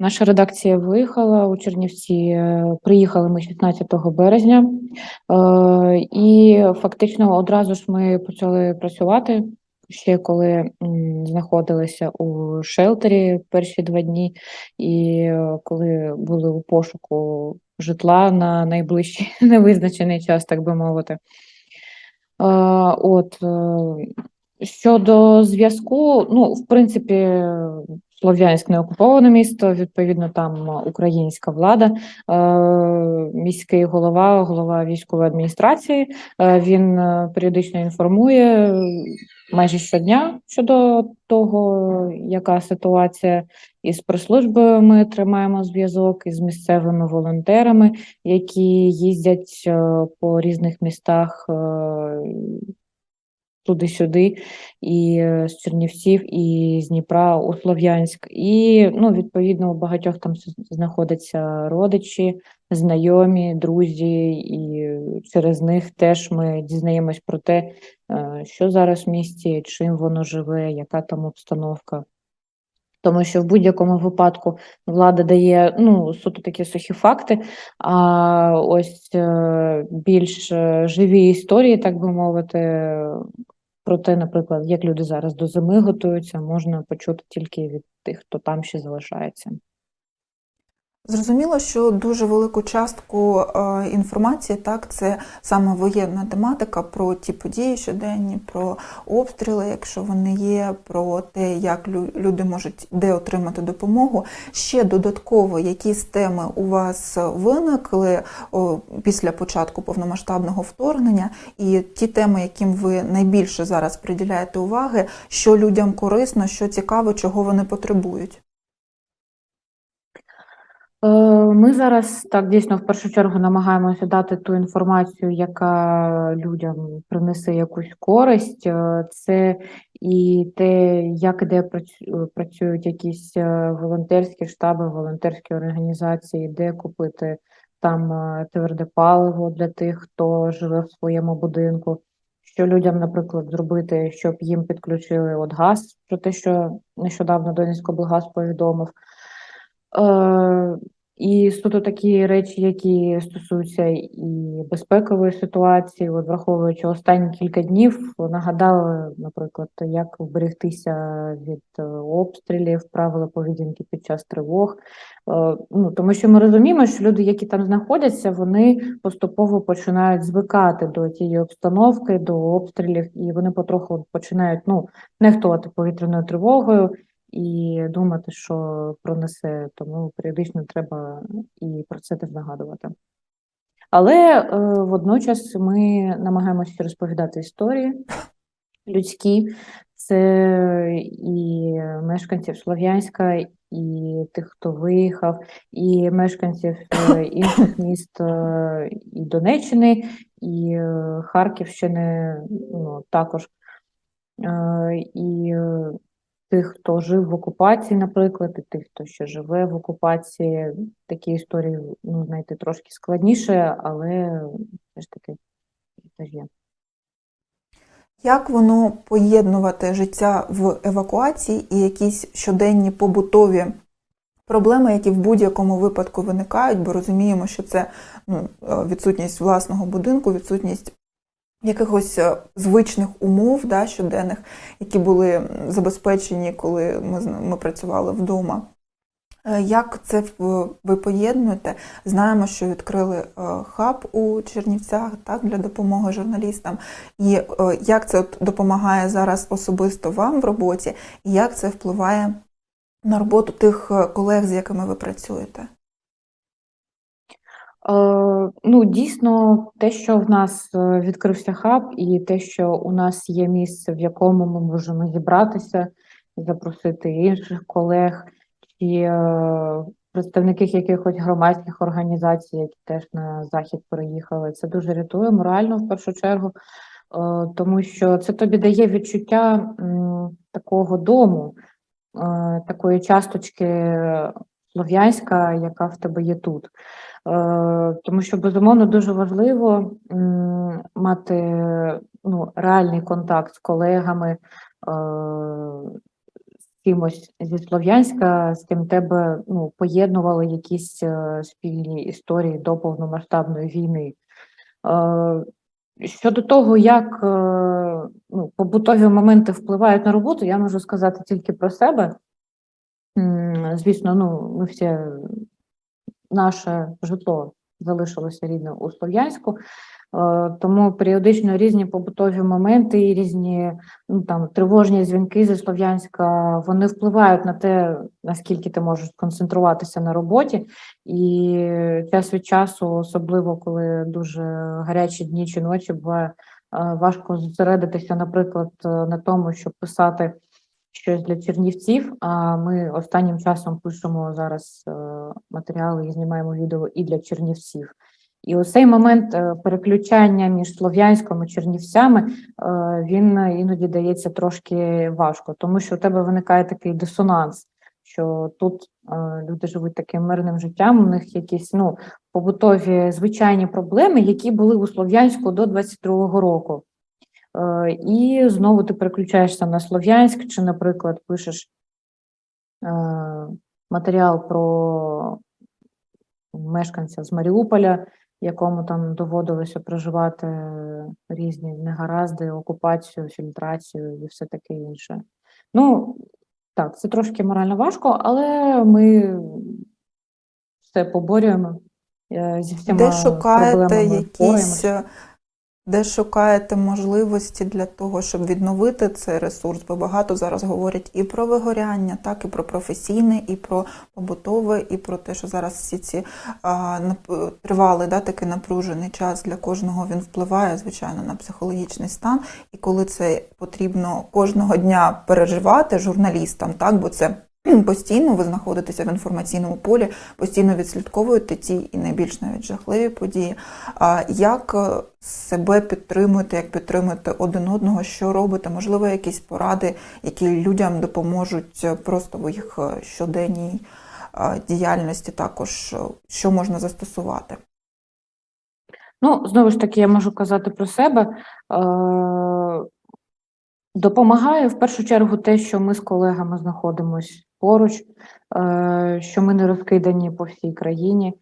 Наша редакція виїхала у Чернівці. е, Приїхали ми 16 березня, е, і фактично одразу ж ми почали працювати. Ще коли знаходилися у шелтері перші два дні, і е, коли були у пошуку житла на найближчий невизначений час, так би мовити. От щодо зв'язку, ну, в принципі, Слов'янськ не окуповане місто, відповідно, там українська влада, е, міський голова, голова військової адміністрації. е, Він е, періодично інформує майже щодня щодо того, яка ситуація із прес-службою. Ми тримаємо зв'язок із місцевими волонтерами, які їздять по різних містах туди-сюди, і е, з Чернівців, і з Дніпра у Слов'янськ. І ну, відповідно у багатьох там знаходяться родичі, знайомі, друзі, і через них теж ми дізнаємось про те, е, що зараз в місті, чим воно живе, яка там обстановка. Тому що в будь-якому випадку влада дає ну, суто такі сухі факти, а ось е, більш живі історії, так би мовити, про те, наприклад, як люди зараз до зими готуються, можна почути тільки від тих, хто там ще залишається. Зрозуміло, що дуже велику частку е, інформації, так, це саме воєнна тематика про ті події щоденні, про обстріли, якщо вони є, про те, як лю- люди можуть де отримати допомогу. Ще додатково, якісь теми у вас виникли після початку повномасштабного вторгнення, і ті теми, яким ви найбільше зараз приділяєте уваги, що людям корисно, що цікаво, чого вони потребують. Е, Ми зараз так дійсно в першу чергу намагаємося дати ту інформацію, яка людям принесе якусь користь. Е, Це і те, як де працю- працюють якісь е, волонтерські штаби, волонтерські організації, де купити там тверде паливо для тих, хто живе в своєму будинку. Що людям, наприклад, зробити, щоб їм підключили от газ, про те, що нещодавно Донецькоблгаз повідомив. Е, і суто такі речі, які стосуються і безпекової ситуації, от враховуючи останні кілька днів, нагадали, наприклад, як вберегтися від е, обстрілів, правила поведінки під час тривог. Е, Ну, тому що ми розуміємо, що люди, які там знаходяться, вони поступово починають звикати до тієї обстановки, до обстрілів, і вони потроху починають ну, нехтувати повітряною тривогою і думати, що пронесе, тому періодично треба і про це теж нагадувати. Але е, водночас ми намагаємося розповідати історії людські, це і мешканців Слов'янська, і тих, хто виїхав, і мешканців е, інших міст е, і Донеччини, і е, Харківщини ну, також. І тих, хто жив в окупації, наприклад, і тих, хто ще живе в окупації. Такі історії, ну, знаєте, трошки складніше, але все ж таки теж є. Як воно поєднувати життя в евакуації і якісь щоденні побутові проблеми, які в будь-якому випадку виникають, бо розуміємо, що це ну, відсутність власного будинку, відсутність якихось е, звичних умов да, щоденних, які були забезпечені, коли ми, ми працювали вдома. Е, Як це ви поєднуєте? Знаємо, що відкрили е, хаб у Чернівцях так, для допомоги журналістам. І як це допомагає зараз особисто вам в роботі, і як це впливає на роботу тих колег, з якими ви працюєте? Е, Ну, дійсно, те, що в нас е, відкрився хаб, і те, що у нас є місце, в якому ми можемо зібратися, запросити інших колег чи е, представників якихось громадських організацій, які теж на захід переїхали. Це дуже рятує морально в першу чергу, тому що це тобі дає відчуття такого дому, такої часточки Слов'янська, яка в тебе є тут. Е, Тому що безумовно дуже важливо мати ну, реальний контакт з колегами, е, кимось зі Слов'янська, з ким тебе ну, поєднували якісь е, спільні історії до повномасштабної війни. Щодо того, як ну, побутові моменти впливають на роботу, я можу сказати тільки про себе. Звісно, ну, ми всі наше житло залишилося рідне у Слов'янську, е, тому періодично різні побутові моменти і різні ну, там, тривожні дзвінки зі Слов'янська, вони впливають на те, наскільки ти можеш концентруватися на роботі. І час від часу, особливо коли дуже гарячі дні чи ночі, буває е, важко зосередитися, наприклад, е, на тому, щоб писати щось для чернівців. А ми останнім часом пишемо зараз е, матеріали і знімаємо відео і для чернівців. І ось цей момент е, переключання між Слов'янськом і Чернівцями е, він іноді дається трошки важко, тому що у тебе виникає такий дисонанс, що тут люди живуть таким мирним життям, у них якісь ну, побутові звичайні проблеми, які були у Слов'янську до 22-го року. Е, І знову ти переключаєшся на Слов'янськ, чи, наприклад, пишеш е, матеріал про мешканця з Маріуполя, якому там доводилося проживати різні негаразди, окупацію, фільтрацію і все таке інше. Ну, так, це трошки морально важко, але ми все поборюємо е, зі всіма Де шукаєте якісь, впораємося. Де шукаєте можливості для того, щоб відновити цей ресурс? Бо багато зараз говорять і про вигоряння, так і про професійне, і про побутове, і про те, що зараз всі ці а, тривалий, да, такий напружений час для кожного він впливає, звичайно, на психологічний стан. І коли це потрібно кожного дня переживати журналістам, так, бо це постійно ви знаходитеся в інформаційному полі, постійно відслідковуєте ті і найбільш навіть жахливі події. Як е, себе підтримуєте, як підтримуєте один одного, що робите? Можливо, якісь поради, які людям допоможуть е, просто в їх е, щоденній діяльності, також що можна застосувати? Ну, знову ж таки, я можу казати про себе. Допомагає в першу чергу те, що ми з колегами знаходимося поруч, е, що ми не розкидані по всій країні,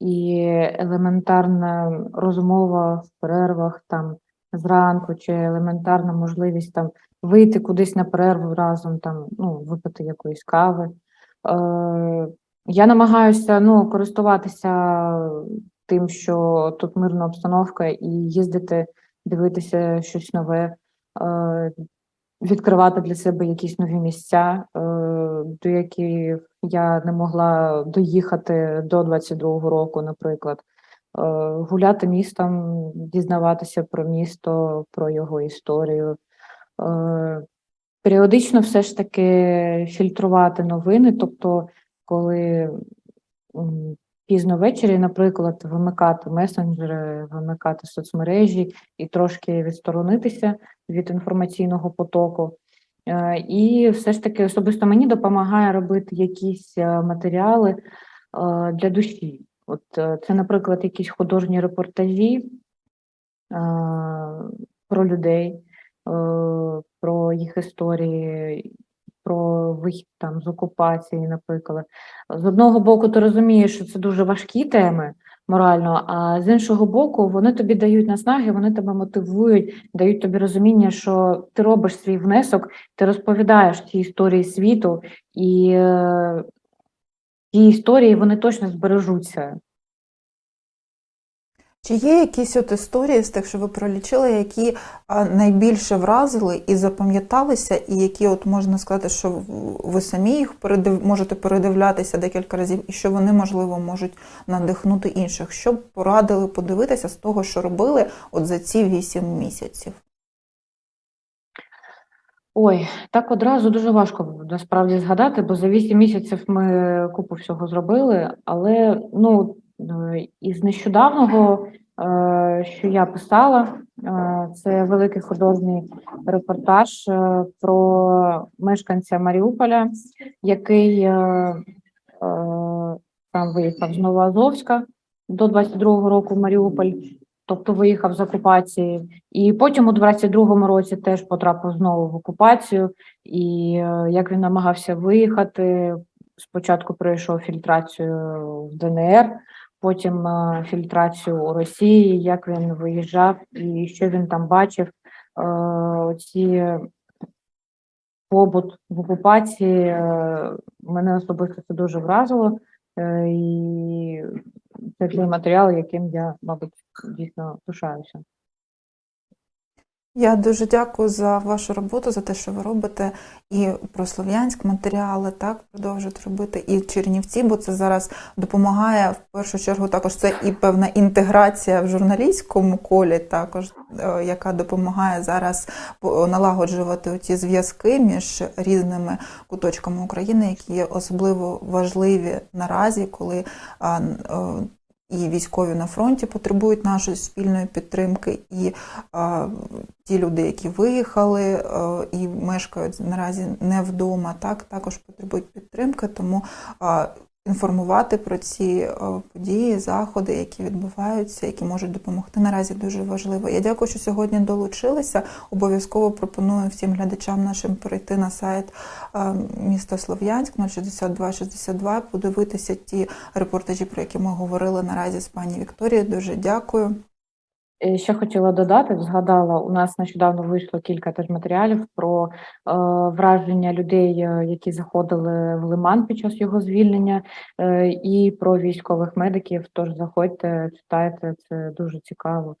і елементарна розмова в перервах там зранку, чи елементарна можливість там вийти кудись на перерву разом, там ну, випити якоїсь кави. Е, Я намагаюся ну, користуватися тим, що тут мирна обстановка, і їздити, дивитися щось нове, е, відкривати для себе якісь нові місця, е, до яких я не могла доїхати до 22-го року, наприклад. Е, Гуляти містом, дізнаватися про місто, про його історію. Е, Періодично все ж таки фільтрувати новини, тобто, коли пізно ввечері, наприклад, вимикати месенджери, вимикати соцмережі і трошки відсторонитися від інформаційного потоку. Е, І все ж таки особисто мені допомагає робити якісь е, матеріали е, для душі. От це, наприклад, якісь художні репортажі про людей, про їх історії, про вихід там з окупації, наприклад. З одного боку, ти розумієш, що це дуже важкі теми морально, а з іншого боку, вони тобі дають наснаги, вони тебе мотивують, дають тобі розуміння, що ти робиш свій внесок, ти розповідаєш ті історії світу, і е, ті історії вони точно збережуться. Чи є якісь от історії з тих, що ви пролічили, які найбільше вразили і запам'яталися, і які, от можна сказати, що ви самі їх передив... можете передивлятися декілька разів, і що вони, можливо, можуть надихнути інших? Що б порадили подивитися з того, що робили от за ці вісім місяців? Ой, так одразу дуже важко насправді згадати, бо за 8 місяців ми купу всього зробили, але ну із нещодавнього, е, що я писала, е, це великий художній репортаж е, про мешканця Маріуполя, який е, е, там виїхав з Новоазовська до 22-го року в Маріуполь. тобто виїхав з окупації, і потім у 22-му році теж потрапив знову в окупацію. І е, як він намагався виїхати, спочатку пройшов фільтрацію в ДНР, потім е, фільтрацію у Росії, як він виїжджав і що він там бачив. Оці Ці побут в окупації е, мене особисто це дуже вразило. Е, І це той матеріал, яким я, мабуть, дійсно пишаюся. Я дуже дякую за вашу роботу, за те, що ви робите, і про Слов'янськ матеріали так продовжують робити, і Чернівці, бо це зараз допомагає в першу чергу. Також це і певна інтеграція в журналістському колі, також е, яка допомагає зараз налагоджувати ті зв'язки між різними куточками України, які є особливо важливі наразі, коли е, і військові на фронті потребують нашої спільної підтримки, і е, ті люди, які виїхали е, і мешкають наразі не вдома, так також потребують підтримки. Тому а, інформувати про ці е, події, заходи, які відбуваються, які можуть допомогти наразі дуже важливо. Я дякую, що сьогодні долучилися. Обов'язково пропоную всім глядачам нашим перейти на сайт е, міста Слов'янськ 06262, подивитися ті репортажі, про які ми говорили наразі з пані Вікторією. Дуже дякую. Ще хотіла додати, згадала, у нас нещодавно вийшло кілька теж матеріалів про е, враження людей, е, які заходили в Лиман під час його звільнення, е, і про військових медиків. Тож заходьте, читайте, це дуже цікаво.